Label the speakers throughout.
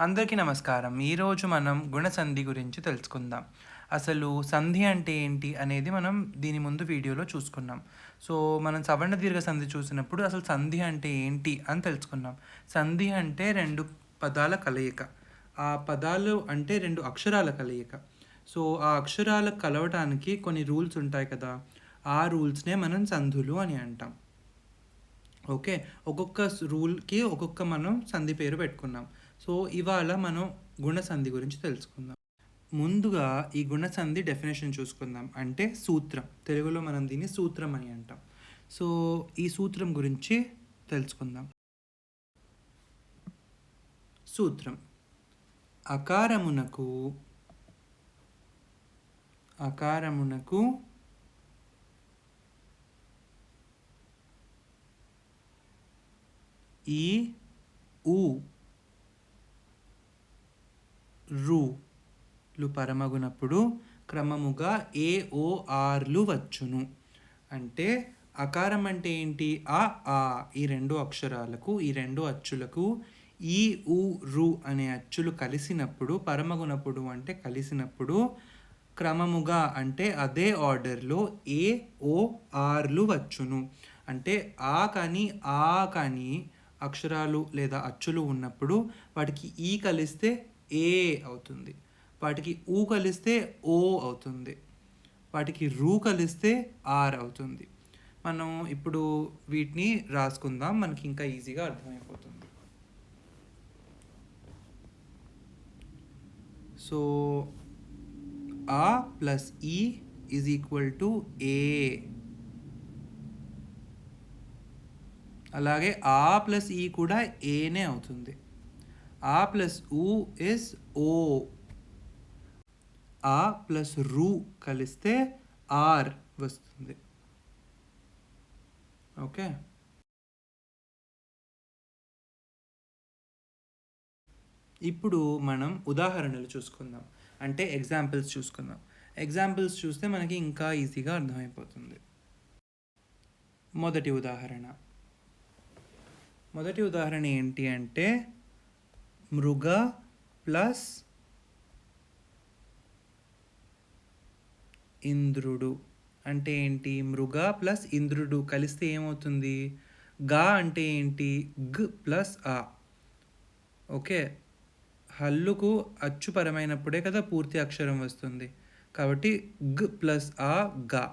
Speaker 1: అందరికీ నమస్కారం. ఈరోజు మనం గుణసంధి గురించి తెలుసుకుందాం. అసలు సంధి అంటే ఏంటి అనేది మనం దీని ముందు వీడియోలో చూసుకున్నాం. సో మనం సవర్ణ దీర్ఘ సంధి చూసినప్పుడు అసలు సంధి అంటే ఏంటి అని తెలుసుకున్నాం. సంధి అంటే రెండు పదాల కలయిక. ఆ పదాలు అంటే రెండు అక్షరాల కలయిక. సో ఆ అక్షరాలు కలవటానికి కొన్ని రూల్స్ ఉంటాయి కదా. ఆ రూల్స్నే మనం సంధులు అని అంటాం. ఓకే? ఒక్కొక్క రూల్కి ఒక్కొక్క మనం సంధి పేరు పెట్టుకున్నాం. సో ఇవాళ మనం గుణసంధి గురించి తెలుసుకుందాం. ముందుగా ఈ గుణసంధి డెఫినేషన్ చూసుకుందాం. అంటే సూత్రం. తెలుగులో మనం దీన్ని సూత్రం అని అంటాం. సో ఈ సూత్రం గురించి తెలుసుకుందాం. సూత్రం. అకారమునకు అకారమునకు ఈ ఊ రులు పరమగునప్పుడు క్రమముగా ఏ ఓ ఆర్లు వచ్చును. అంటే అకారం అంటే ఏంటి? ఆ ఆ ఈ రెండు అక్షరాలకు ఈ రెండు అచ్చులకు ఈ ఊ రు అనే అచ్చులు కలిసినప్పుడు పరమగునప్పుడు అంటే కలిసినప్పుడు క్రమముగా అంటే అదే ఆర్డర్లో ఏ ఓ ఆర్లు వచ్చును. అంటే ఆ కానీ ఆ కానీ అక్షరాలు లేదా అచ్చులు ఉన్నప్పుడు వాటికి ఈ కలిస్తే ఏ అవుతుంది? వాటికి ఊ కలిస్తే ఓ అవుతుంది. వాటికి రూ కలిస్తే ఆర్ అవుతుంది. మనం ఇప్పుడు వీటిని రాసుకుందాం. మనకి ఇంకా ఈజీగా అర్థమైపోతుంది. సో ఆ ప్లస్ ఈ ఈజ్ ఈక్వల్ టు ఏ. అలాగే ఆ ప్లస్ ఈ కూడా ఏనే అవుతుంది. ఆ ప్లస్ ఊ ఇస్ ఓ ఆ ప్లస్ రూ కలిస్తే ఆర్ వస్తుంది ఓకే ఇప్పుడు మనం ఉదాహరణలు చూసుకుందాం. అంటే ఎగ్జాంపుల్స్ చూసుకుందాం. ఎగ్జాంపుల్స్ చూస్తే మనకి ఇంకా ఈజీగా అర్థమైపోతుంది. మొదటి ఉదాహరణ. మొదటి ఉదాహరణ ఏంటి అంటే మృగ ప్లస్ ఇంద్రుడు. అంటే ఏంటి? మృగ ప్లస్ ఇంద్రుడు కలిస్తే ఏమవుతుంది? గా అంటే ఏంటి? గ్ ప్లస్ ఆ. ఓకే? హల్లుకు అచ్చుపరమైనప్పుడే కదా పూర్తి అక్షరం వస్తుంది. కాబట్టి గ్ ప్లస్ ఆ గా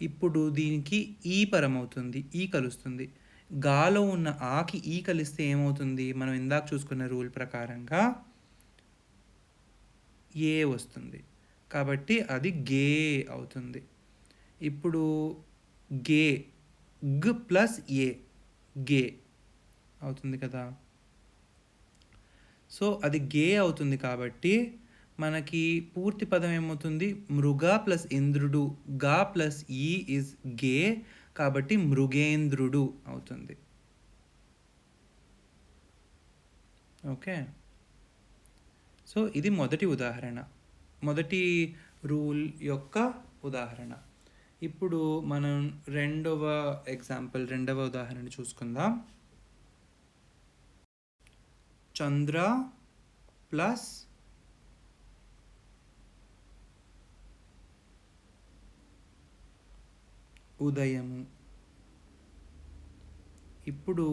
Speaker 1: ఇప్పుడు దీనికి ఈ పరం అవుతుంది ఈ కలుస్తుంది. గాలో ఉన్న ఆకి ఈ కలిస్తే ఏమవుతుంది? మనం ఇందాక చూసుకున్న రూల్ ప్రకారంగా ఏ వస్తుంది? కాబట్టి అది గే అవుతుంది. ఇప్పుడు గే గ్ ప్లస్ ఏ గే అవుతుంది కదా? సో అది గే అవుతుంది కాబట్టి మనకి పూర్తి పదం ఏమవుతుంది? మృగ ప్లస్ ఇంద్రుడు గా ప్లస్ ఈ ఇస్ గే కాబట్టి మృగేంద్రుడు అవుతుంది. ఓకే. సో ఇది మొదటి ఉదాహరణ. మొదటి రూల్ యొక్క ఉదాహరణ. ఇప్పుడు మనం రెండవ ఎగ్జాంపుల్ రెండవ ఉదాహరణ చూసుకుందాం. చంద్ర ప్లస్ ఉదయము. ఇప్పుడు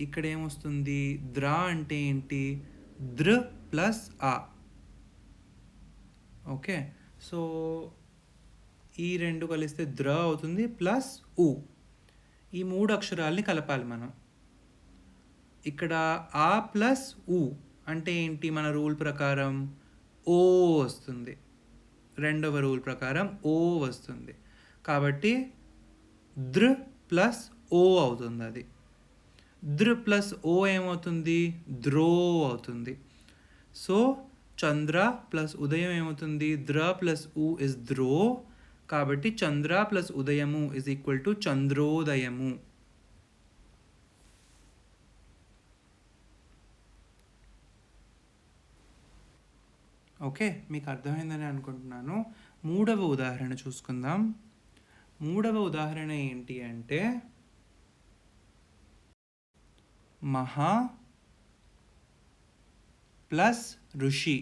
Speaker 1: ఇక్కడ ఏమొస్తుంది ద్ర అంటే ఏంటి? దృ ప్లస్ ఆ ఓకే. సో ఈ రెండు కలిస్తే ద్ర అవుతుంది ప్లస్ ఉ. ఈ మూడు అక్షరాల్ని కలపాలి మనం. ఇక్కడ ఆ ప్లస్ ఉ అంటే ఏంటి? మన రూల్ ప్రకారం ఓ వస్తుంది. రెండవ రూల్ ప్రకారం ఓ వస్తుంది. కాబట్టి దృ ప్లస్ ఓ అవుతుంది అది దృ ప్లస్ ఓ ఏమవుతుంది? ద్రో అవుతుంది. సో చంద్ర ప్లస్ ఉదయం ఏమవుతుంది? ద్ర ప్లస్ ఉ ఇస్ ద్రో. కాబట్టి చంద్ర ప్లస్ ఉదయము ఇస్ ఈక్వల్ టు చంద్రోదయము. ఓకే మీకు అర్థమైందని అనుకుంటున్నాను. మూడవ ఉదాహరణ చూసుకుందాం. మూడవ ఉదాహరణ ఏంటి అంటే మహా ప్లస్ ఋషి.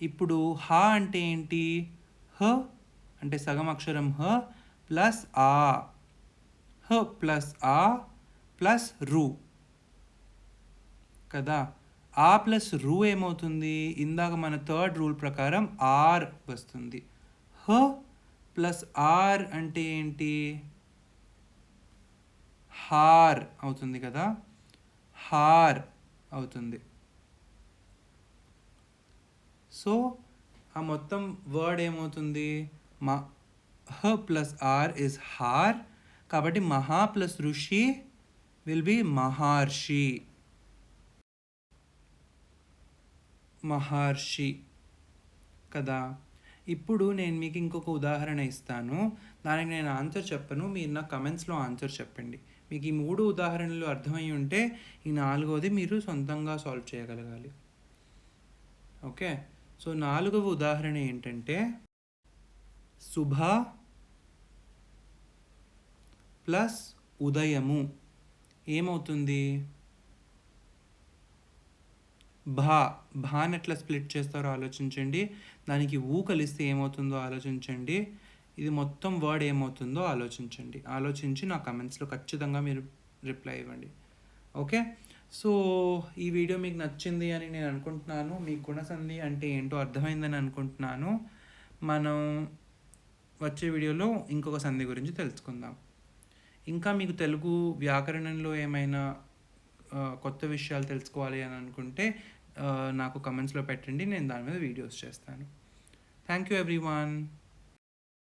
Speaker 1: ఇప్పుడు హ అంటే ఏంటి? హ అంటే సగం అక్షరం హ ప్లస్ ఆ. హ ప్లస్ ఆ ప్లస్ రు. కదా? ఆ ప్లస్ రూ ఏమవుతుంది? ఇందాక మన థర్డ్ రూల్ ప్రకారం ఆర్ వస్తుంది. హ ప్లస్ ఆర్ అంటే ఏంటి? హార్ అవుతుంది కదా? హార్ అవుతుంది. సో ఆ మొత్తం వర్డ్ ఏమవుతుంది? మా హ ప్లస్ ఆర్ ఇస్ హార్. కాబట్టి మహా ప్లస్ ఋషి విల్ బి మహర్షి. మహర్షి కదా. ఇప్పుడు నేను మీకు ఇంకొక ఉదాహరణ ఇస్తాను. దానికి నేను ఆన్సర్ చెప్పను. మీరు నా కమెంట్స్లో ఆన్సర్ చెప్పండి. మీకు ఈ మూడు ఉదాహరణలు అర్థమై ఉంటే ఈ నాలుగోది మీరు సొంతంగా సాల్వ్ చేయగలగాలి. ఓకే? సో నాలుగవ ఉదాహరణ ఏంటంటే శుభ ప్లస్ ఉదయము. ఏమవుతుంది? భా భాన్ ఎట్లా స్ప్లిట్ చేస్తారో ఆలోచించండి. దానికి ఊ కలిస్తే ఏమవుతుందో ఆలోచించండి. ఇది మొత్తం వర్డ్ ఏమవుతుందో ఆలోచించండి. ఆలోచించి నా కమెంట్స్లో ఖచ్చితంగా మీరు రిప్లై ఇవ్వండి. ఓకే సో ఈ వీడియో మీకు నచ్చింది అని నేను అనుకుంటున్నాను. మీకు గుణసంధి అంటే ఏంటో అర్థమైందని అనుకుంటున్నాను. మనం వచ్చే వీడియోలో ఇంకొక సంధి గురించి తెలుసుకుందాం. ఇంకా మీకు తెలుగు వ్యాకరణంలో ఏమైనా కొత్త విషయాలు తెలుసుకోవాలి అని అనుకుంటే నాకు కమెంట్స్లో పెట్టండి నేను దాని మీద వీడియోస్ చేస్తాను. Thank you every